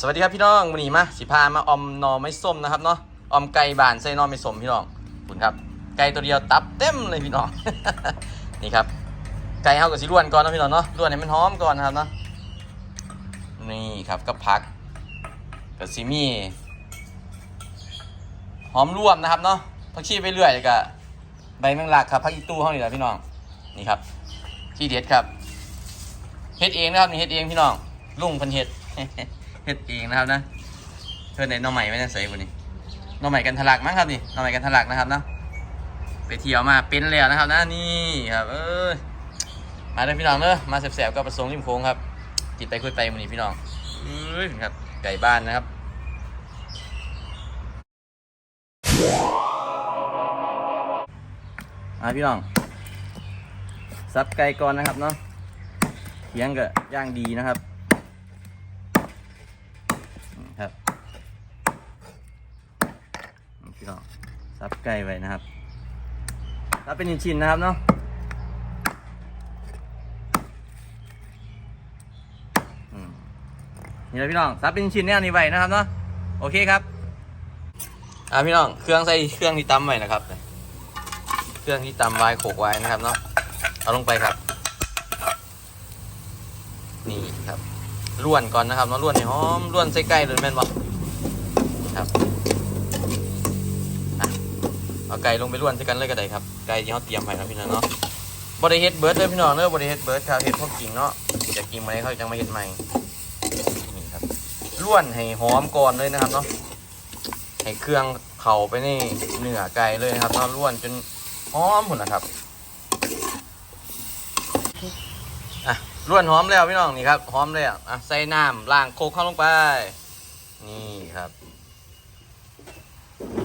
สวัสดีครับพี่น้องวันนี้มาสิพามาอมนอไม้ส้มนะครับเนาะอมไก่บานใส่นอไม้ส้มพี่น้องคุณครับ ไก่ตัวเดียวตับเต็มเลยพี่น้อง นี่ครับ ไก่เฮากับสิล้วนก่อนนะพี่น้องเนาะล้วนให้มันหอมก่อนนะครับเนาะ นี่ครับก็พักกับซิมี่หอมรวมนะครับเนาะผักชีไปเรื่อยแล้วก็ใบแมงลักครับผักอีตู้ห้องนี่แหละพี่น้อง นี่ครับที่เด็ดครับ เฮ็ดเองนะครับนี่เฮ็ดเองพี่น้อง ลุงพันเฮ็ด เฮ็ดเองนะครับนะเพื่อนในน้องใหม่ไม่ได้ใส่บุนี้น้องใหม่กันทะลักมั้งครับนี่น้องใหม่กันทะลักนะครับเนาะไปเที่ยวมาเป็นแล้วนะครับนะนี่ครับเอ้ยมาเลยพี่น้องเด้อมาแสบๆก็ประสงค์ริมโค้งครับกินไปคุยไปมื้อนี้พี่น้องเอ้ยครับไก่บ้านนะครับมาพี่น้องซับไก่ก่อนนะครับเนาะเคียงก็ย่างดีนะครับพี่น้อง ซับไก่ไว้นะครับซับเป็นชิ้นๆนะครับเนาะนี่แหละพี่น้องซับเป็นชิ้นแนวนี้ไว้นะครับเนาะโอเคครับอ่าพี่น้องเครื่องใส่เครื่องที่ตำไว้นะครับ เครื่องที่ตำไว้โขกไว้นะครับเนาะเอาลงไปครับ นี่ครับล้วนก่อนนะครับเนาะล้วนให้หอมล้วนใส่ไก่เลยแม่นบ่ครับ เอาไก่ลงไปล้วนใส่กันเลยก็ได้ครับไก่ที่เขาเตรียมไว้นะพี่น้องเนาะบริเฮดเบิร์ดเลยพี่น้องเนอะบริเฮดเบิร์ดครับเฮ็ดพวกกิ่งเนาะจะกินมาให้เขาจังมาเฮ็ดใหม่นี่ครับล้วนให้หอมก่อนเลยนะครับเนาะให้เครื่องเข่าไปในเนื้อไก่เลยนะครับเนาะล้วนจนหอมหมดนะครับอะล้วนหอมแล้วพี่น้องนี่ครับหอมแล้วอะใส่น้ำล้างโคกเข้าลงไป นี่ครับ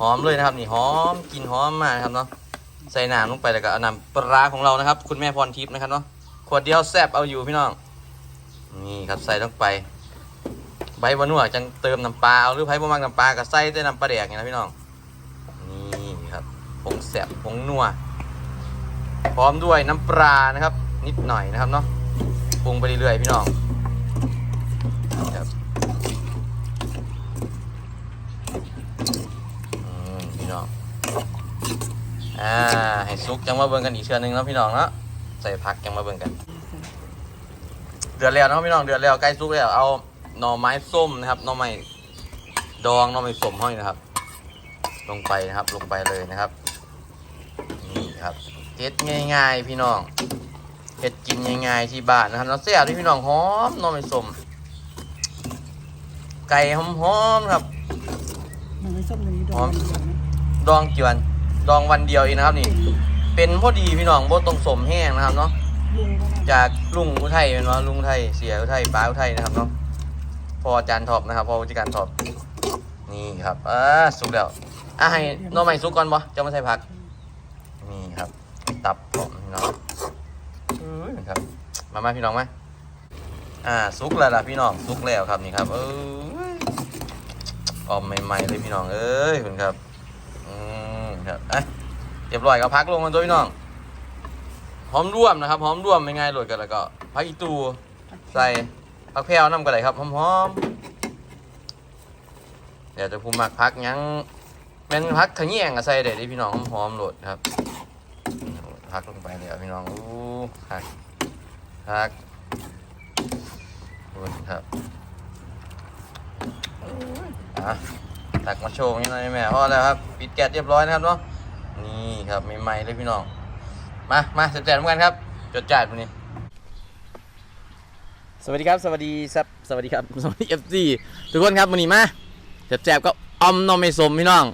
หอมเลยนะครับ นี่หอมกลินหอมมากนะครับเนาะใส่น้ำลงไปแล้วก็เอาน้ำปลาของเรานะครับ คุณแม่พรทิพย์นะครับเนาะขวดเดียวแซ่บเอาอยู่พี่น้องนี่ครับใส่ลงไปใบวานัวจังเติมน้ำปลาเอาหรือไผ่บ่มักน้ำปลาก็ใส่แต่น้ำปลาแดกนี่นะพี่น้องนี่ครับผงแซ่บผงนัวพร้อมด้วยน้ำปลานะครับ นิดหน่อยนะครับเนาะปรุงไปเรื่อยๆพี่น้องครับอืมพี่น้อง อ่า ให้ ซุกจังมาเบิ่งกันอีกเชือนึงเนาะพี่น้องเนาะใส่ผักจังมาเบิ่งกัน เดือดแล้วเนาะพี่น้องเดือดแล้วใกล้ซุกแล้วเอาหน่อไม้ส้มนะครับหน่อไม้ดองหน่อไม้ส้มห้อยนะครับ ลงไปนะครับลงไปเลยนะครับ นี่ครับเฮ็ดง่าย ๆ พี่น้องเห็ดกินง่ายๆที่บ้านนะครับน้องเสียที่พี่น้องหอมน้องไม่สมไก่หอมๆครับมันไม่ส้มเลยดหออมงมันอยู่นะดองกี่วันดองวันเดียวเองนะครับนี่ เป็นพอดีพี่น้องบ่ต้องสมแห้งนะครับเนาะลุงก็ว่าจากลุงอุทัยเป็นว่าลุงอุทัยเสียอุทัยป้าอุทัยนะครับเนาะพออาจารย์ทอบนะครับพอผู้จัดการทอบนี่ครับอ่าสุกแล้วอะให้หน้องใหม่สุกก่อนบ่จะมาใส่ผัก นี่ครับ ตับผมพี่น้องอื้อครับ มามาพี่น้องมาอ่าสุกแล้วล่ะพี่น้องสุกแล้วครับนี่ครับ เออออมใหม่ๆเลยพี่น้องเอ้ยคุณครับ อืมครับอะเรียบร้อยก็พักลงกันตัวพี่น้องหอมร่วมนะครับหอมร่วมไม่ง่ายโหลดกันแล้วก็พักอีตูใส่พักแพรวน้ำกันเลยครับหอมๆเดี๋ยวจะพูมักพักยังเป็นพักขะเงี่ยงกับใส่เด็ดพี่น้องหอมๆโหลดครับพักลงไปเลยครับพี่น้องอู้พักพักขอบคุณครับอะตักมาโชว์อย่างนี้หน่อยแม่พอแล้วครับ ปิดแก๊สเรียบร้อยนะครับเนาะ ครับใหม่ๆเลยพี่น้อง มามาแจกๆเหมือนกันครับ จดจ่ายวันนี้ สวัสดีครับ สวัสดีซับสวัสดีครับสวัสดีเอฟซีทุกคนครับวันนี้มาแจกๆก็อมนอไม่สมพี่น้อง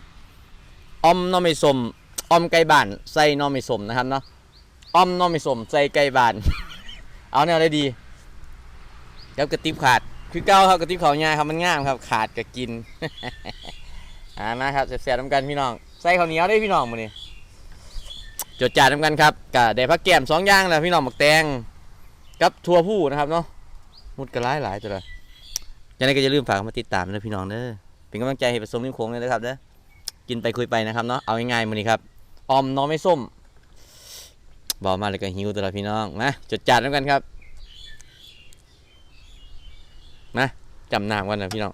อมนอไม่สมอมไก่บ้านใส่นอไม่สมนะครับเนาะออมนอไม่สมใส่ไก่บ้าน เอาแนวได้ดีครับกระติบขาดคือเก้าครับกระติบเขาง่ายครับมันง่ามครับ ขาดก็กินอ่ามาครับเสียบๆน้ำกันพี่น้อง ใส่ข้าวเหนียวได้พี่น้องมื้อนี้ จดจ่ายน้ำกันครับกะได้พักแก้มสองอย่างแล้วพี่น้องหมักแตงกับทัวผู้นะครับเนาะมุดกระไรหลายตัวเลยยังไงก็อย่าลืมฝากมาติดตามนะพี่น้องเด้อเป็นกำลังใจให้ผสมนิ้วโค้งเลยนะครับเด้อกินไปคุยไปนะครับเนาะเอาง่ายๆมื้อนี้ครับออมน้องไม่ส้มบอกมาเลยก็หิวตัวละพี่น้องนะจดจ่ายน้ำกันครับมาจำน้ำกันนะพี่น้อง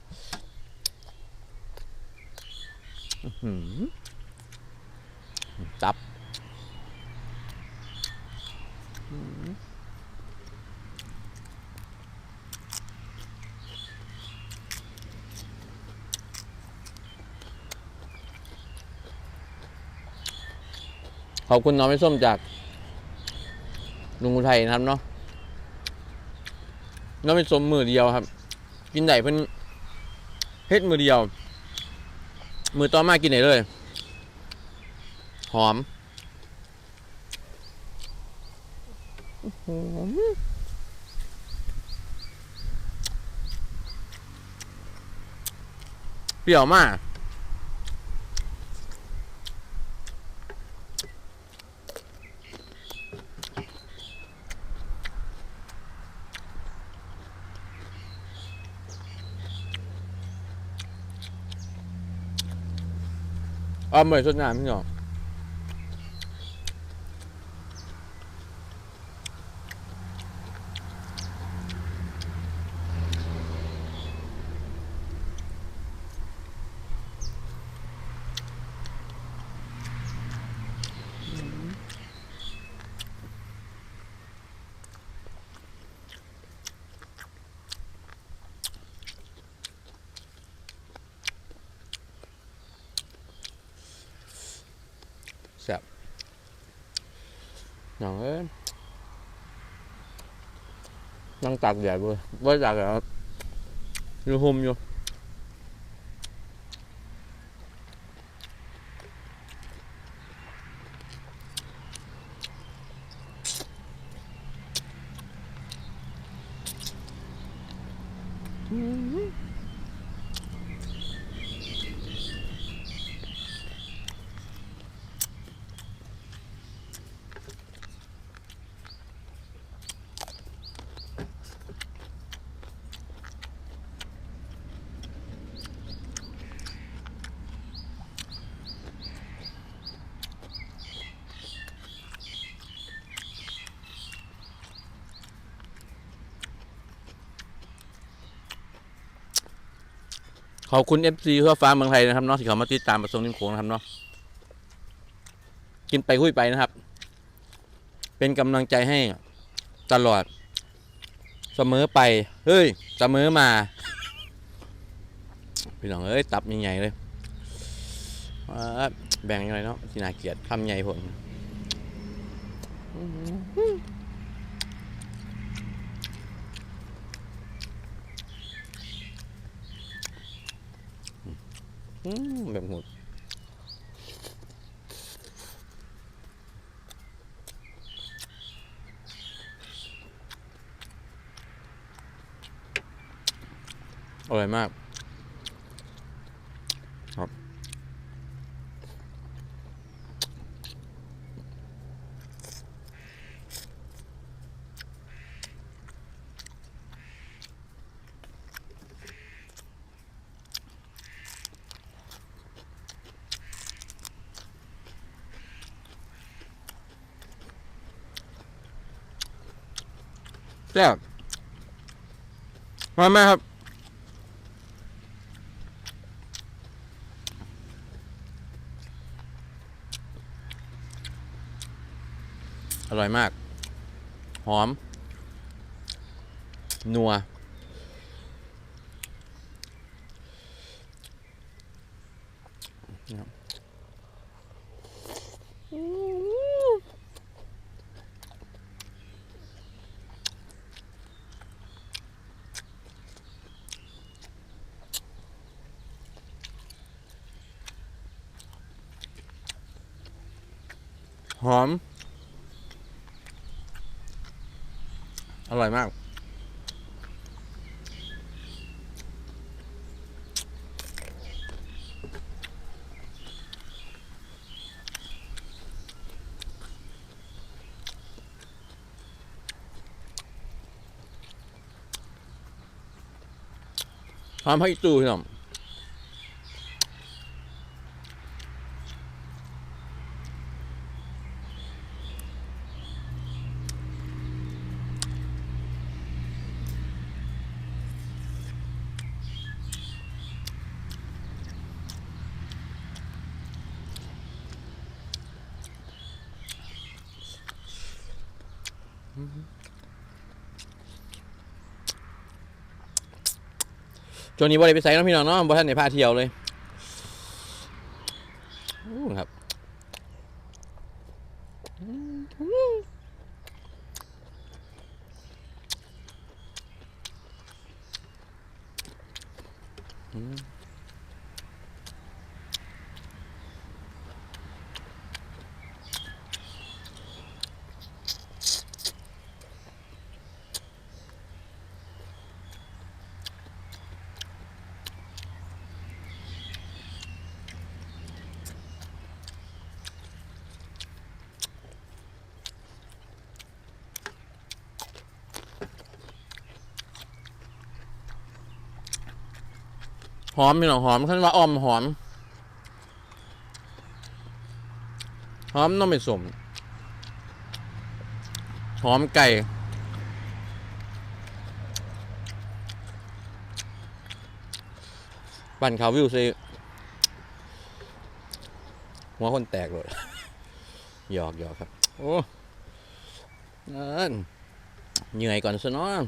จับอื้อหือ ขอบคุณน้องไม่ส้มจากลุงอุทัยนะครับเนาะน้องไม่ส้มมือเดียวครับ กินได้เพิ่นเฮ็ดมือเดียว มือต่อมากินไหนเลย หอมอื้อหือ เปรี้ยวมากอ้อมเหมือนสดน้ำพี่น้อง น้องเอ้ยนั่งตากแดดเว้ยว่าตากแดดครับ อยู่ห่มอยู่ขอบคุณ FC เพื่อฟ้าเมืองไทยนะครับเนาะที่เขามาติดตามประสงค์นิมโขงนะครับเนาะกินไปคุยไปนะครับ เป็นกำลังใจให้ตลอด เสมอไป เฮ้ย เสมอมา พี่น้องเอ้ย ตับใหญ่ๆเลยว้าแบ่งยังไงเนาะที่นาเกียดคำใหญ่ผม แบบหมดอร่อยมาก แซ่บมาไหมครับ อร่อยมาก หอม นัว นะครับหอม อร่อยมาก หอมให้ตู้พี่น้อง ช่วงนี้บ่ได้ไปใส่น้องพี่น้องเนาะบ่ทันได้พาเที่ยวเลยอู้ครับอืม หอมพี่น้อหอมขั้นว่าออมหอม หอมน้องไม่สม หอมไก่ ปั่นขาววิวซิหัวคนแตกเลยหยอกหยอกครับ โอ้นั่นเหนื่อยก่อนซะเนาะ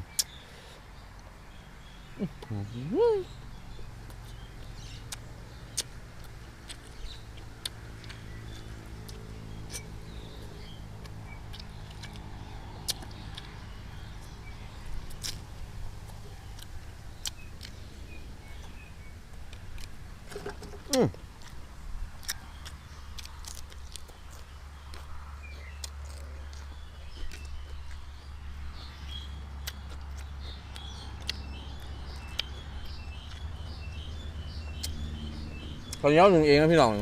ตอนนี้เอาหนึ่งเองนะพี่น้อง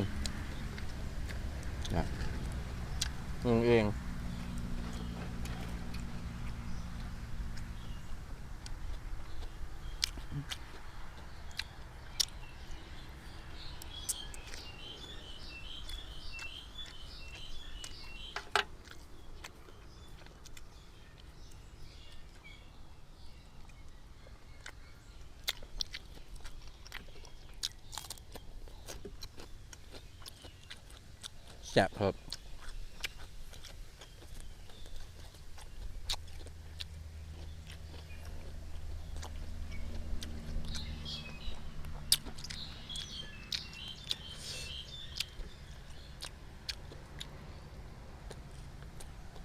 ซ่บครับ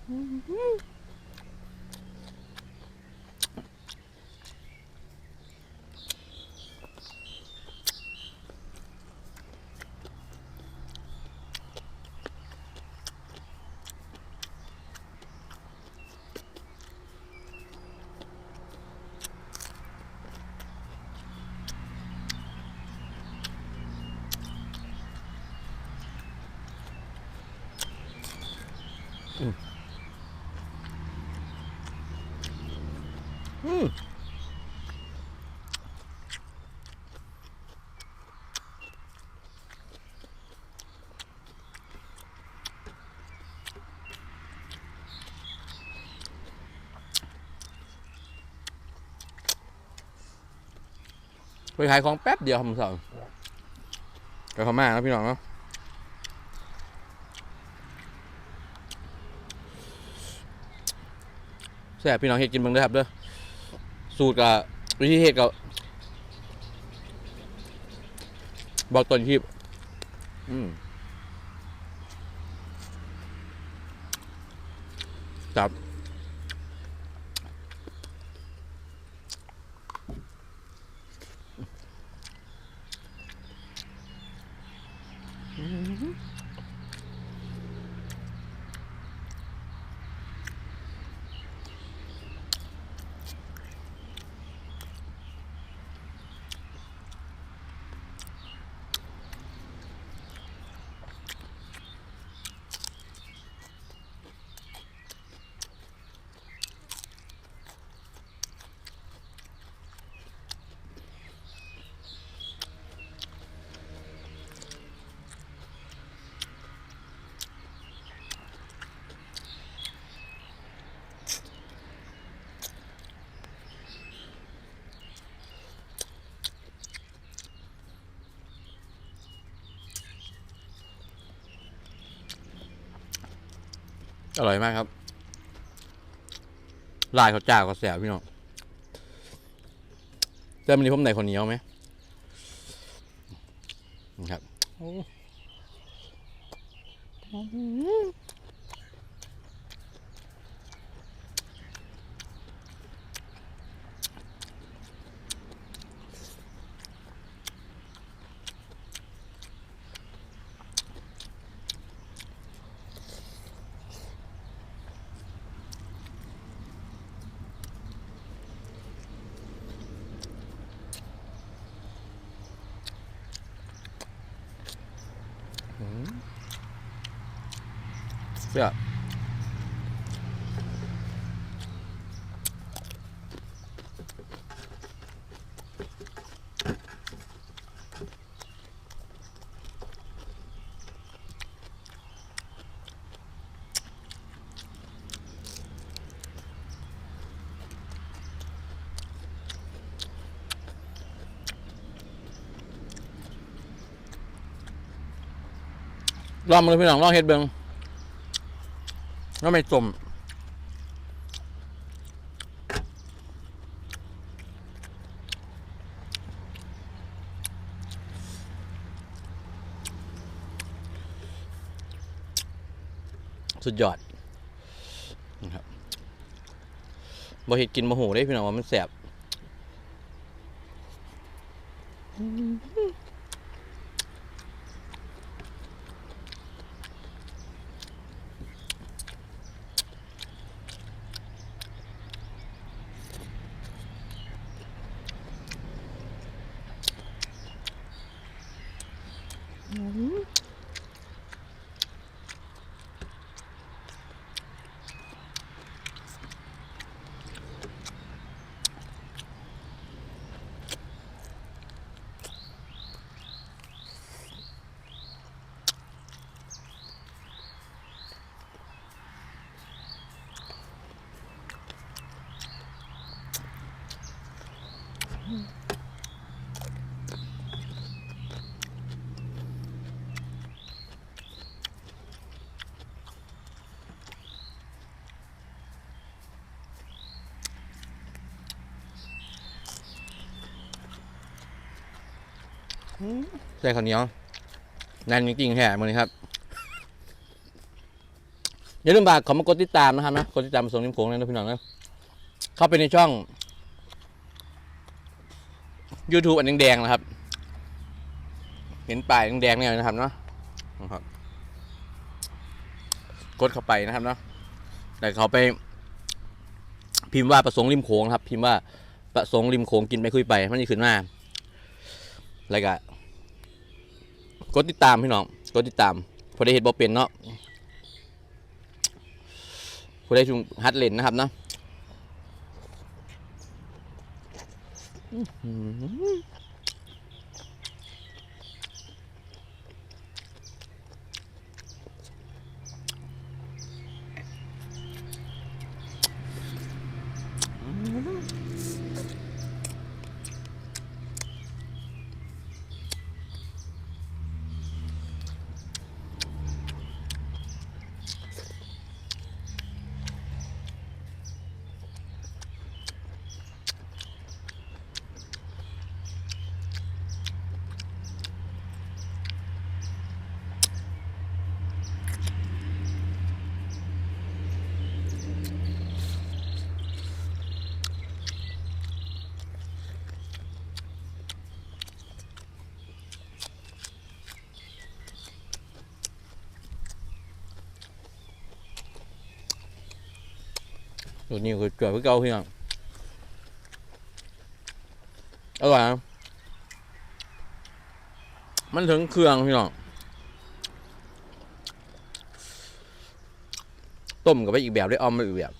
อื ไปขายของแป๊บเดียวครับผมสั่งไปเขามาแล้วพี่น้องเนาะแซ่บพี่น้องเฮ็ดกินเบิ่งเด้อครับเด้อ สูตรกับวิธีเฮ็ดกับบอกต้นคลิปอืมครับ อร่อยมากครับลายเขาจ้าก็แสบพี่น้องเจ้ามันนี้ผมไหนคนเหนียวไหมนะครับ โอ้ เสื้อ ลองมาเลยพี่น้องลองเฮ็ดเบิงก็ไม่จมสุดยอดนะครับบ่เห็ดกินบ่หูได้พี่น้องว่ามันแสบ ใส่ข้าวเหนียวนั่นจริงๆแท้มือนี้ครับอย่าลืมบากขอมากดติดตามนะครับนะกดติดตามส่งนิ้มโขงนะพี่น้องนะเข้าไปในช่อง YouTube อันแดงๆนะครับ เห็นป้ายแดงๆเนี่ยนะครับเนาะนะครับกดเข้าไปนะครับเนาะแต่เขาไป พิมพ์ว่าประสงค์ริมโขงครับ พิมพ์ว่าประสงค์ริมโขงกินไปคุยไปมันจะขึ้นมา แล้วก็กดติดตามพี่น้องกดติดตามพอได้เห็นบอเป็นเนาะพอได้ชุมฮัดเล่นนะครับเนาะอื้อหือ ตัวนี้คือเกลือเพื่อเกาพี่น้องอร่อยมันถึงเครื่องพี่น้องต้มกับไปอีกแบบได้ออมไปอีกแบบ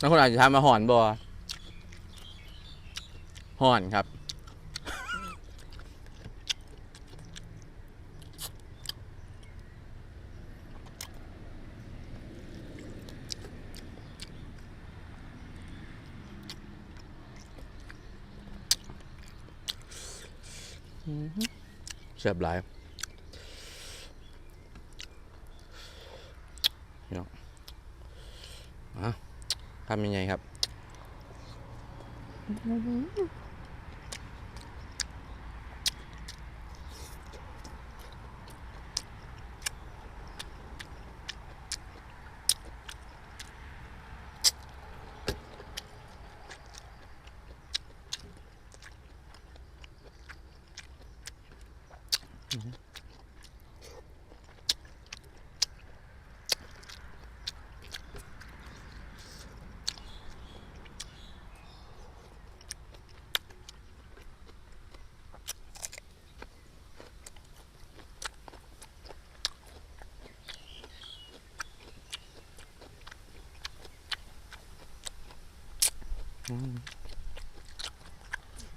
นักคนอาจจะทำมาห่อนบ่หอนครับ เสียบหลายพี่น้องอะ ทำยังไงครับ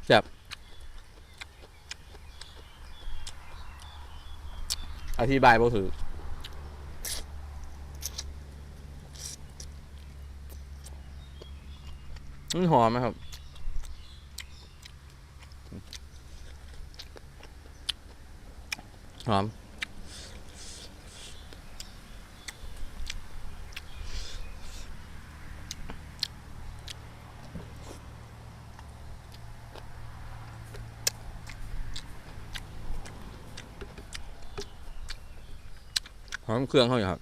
แซ่บอธิบายบ่ถือมันหอมไหมครับ หอม หอมเครื่องเขาอยู่ครับ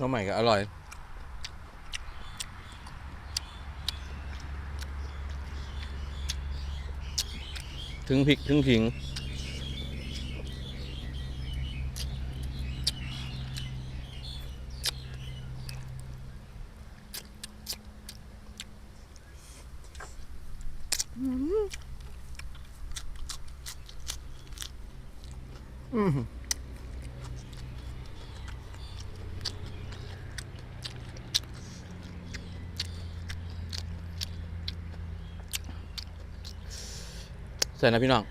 น้องใหม่ก็อร่อย ถึงพริกถึงขิง อืม ใส่นะพี่น้อง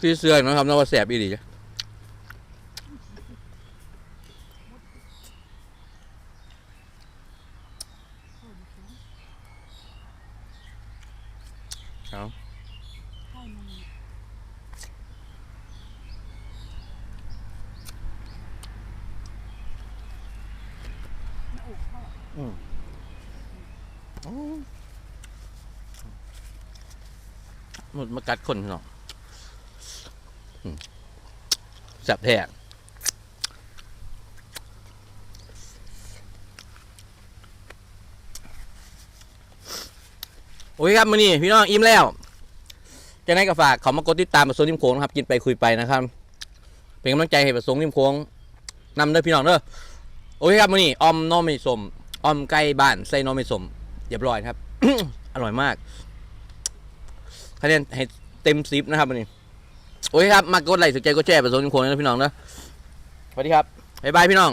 ที่เสื้อนะครับนว่าแสบอีดีจ้ะ เอา อืมหมดมากัดคนเนาะอืมแซ่บแท้โอเคครับมื้อนี้พี่น้องอิ่มแล้วจะได้ก็ฝากเขามากดติดตามประสงริมโค้งนะครับ กินไปคุยไปนะครับ เป็นกำลังใจให้ประสงค์ริมโค้งนำเด้อพี่น้องเด้อโอเคครับมื้อนี้ออมน้อไม่สม ออมไก่บ้านใส่หน้อไม่สมเรียบร้อยครับ อร่อยมากคะแนนให้เต็มซิปนะครับวันนี้ โอเคครับ มากดไลค์สนใจก็แชร์ประสงริมโค้งนะพี่น้องนะสวัสดีครับ บ๊ายบายพี่น้อง